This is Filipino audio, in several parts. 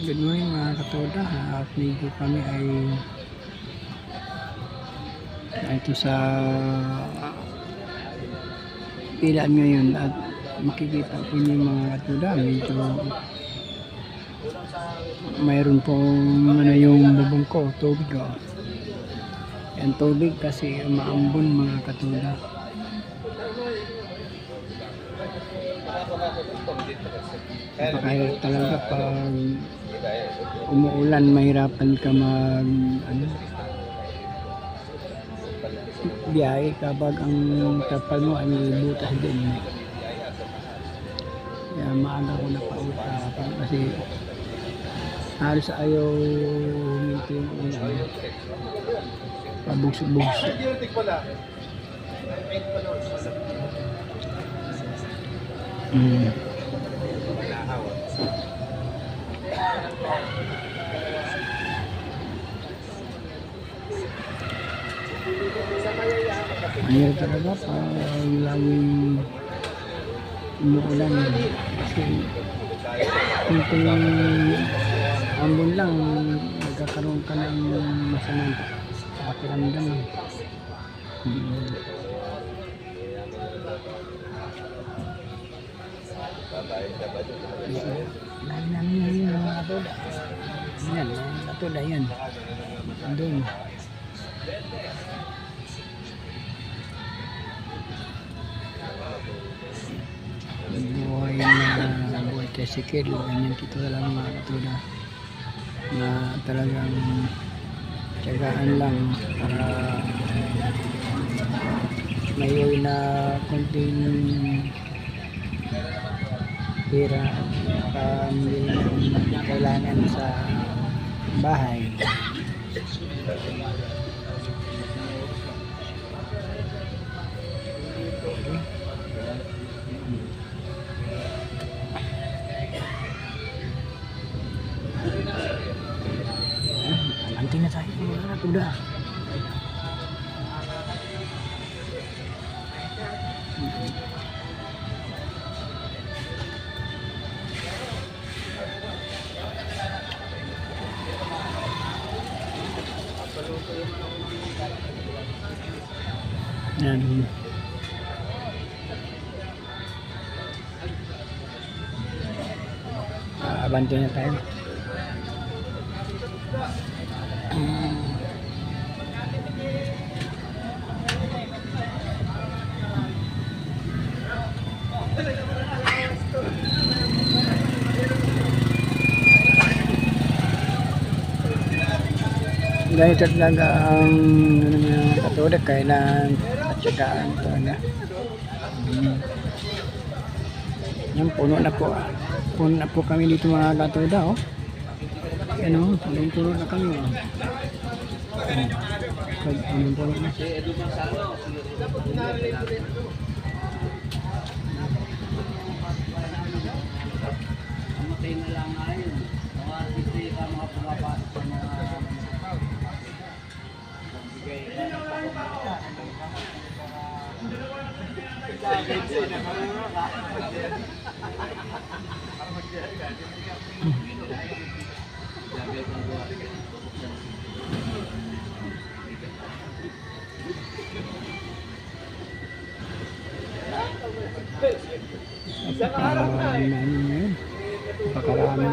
Good morning mga katoda. At medyo kami ay ito sa ilan ngayon at makikita po niyo mga katoda. Medyo mayroon pong ano yung bubong ko, tubig ko. Yan tubig kasi umaambon mga katoda. Napakahirap talaga pag umuulan, mahirapan ka mag ano, biyahe kapag ang kapal mo ay butas din. Kaya maaga ko na pautapan kasi halos ayaw huminto yung ulan. Pabugs-bugs. Mm. Mahirap talaga pag laging umuulan. Kasi kunting ambon lang, magkakaroon ka ng masamang pakiramdam. Mm. Dahil namin ngayon mga katoda. Yan, mga katoda yan. Doon. Buhay na buhay tricycle ganyan dito lang mga katuda na talagang tiyagaan lang para may na konting pira pambili ng kailangan sa bahay mga katuda. Yan. Ah, abante na tayo. Ganito talaga ang ano mga katoda, kailangan atsagaan talaga. Mm. Yan, puno na po. ah. Puno na po kami dito mga katoda, oh. Yan o, punong-puno na kami. Oh. Pag punong-puno na. Napakarami na ano ngayon. Na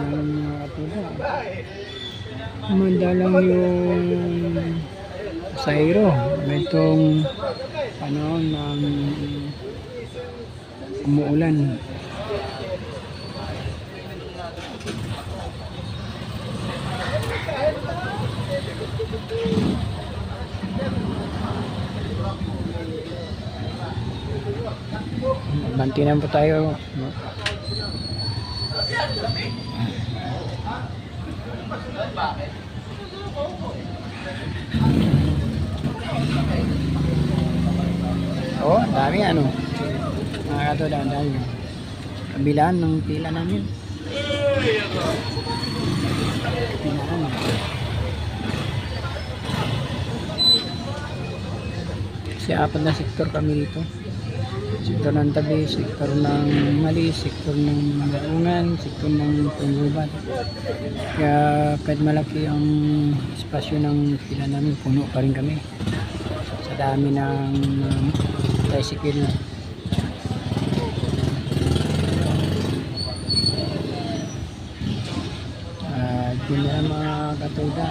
ng mga katuda. Madalang yung Sairo. Itong panahon ng umuulan. Bantinan po tayo. Oh, dami ano. Mga katoda, ang dami. Kabilaan ng pila namin. Pilaan. Kasi apat na sektor kami dito. sektor ng tabi, sektor ng mali, sektor ng magaungan, sektor ng panggubat. Kaya kahit malaki ang espasyo ng pila namin, puno pa rin kami. Sa dami ng um, tricycle. At yun na mga katuda.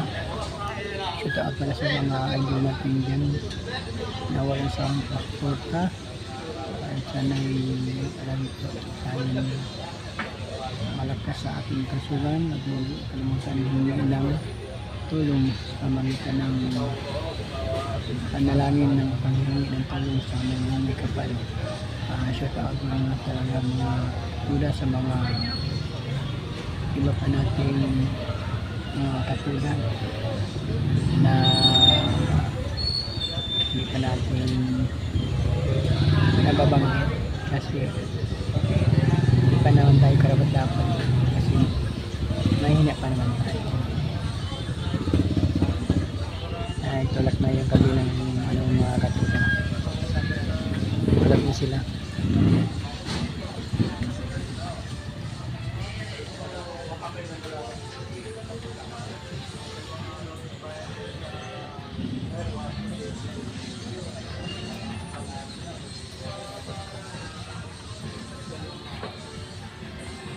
Shout out pala sa mga idol natin dyan. Nawalan sa ang pasporta. At sana'y alam ito tayo malakas sa ating kasugan at kalimutan hingi ng tulong sa pamamagitan ng panalangin ng panghingi ng tulong sa mga may kapal. Uh, shout out mga talaga mga duda sa mga iba pa nating mga katugan na hindi pa natin nababanggit kasi hindi pa naman tayo karapat dapat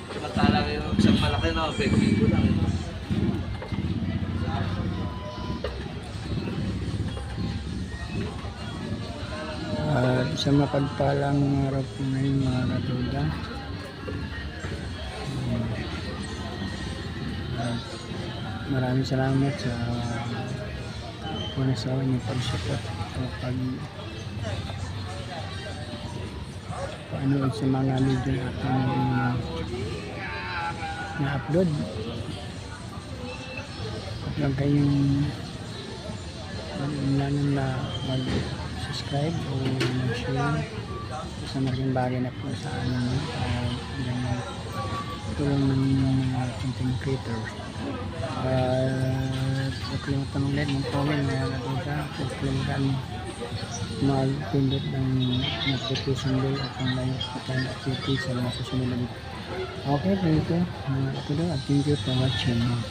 Matala kayo isang malaki na. At sa mapagpalang araw po ngayon mga katuda. At maraming salamat sa una sa inyong pag-support o pag paanood sa mga video na ating na-upload. At lang kayong namin na mag-subscribe o mag-share sa malaking bagay na po sa amin at yung tulong ng mga content creator at huwag kalimutan ulit ng comment na natuta huwag kalimutan mag-pindot ng notification bell at ang like button activity sa mga susunod na video. Okay thank you akin के पास छेना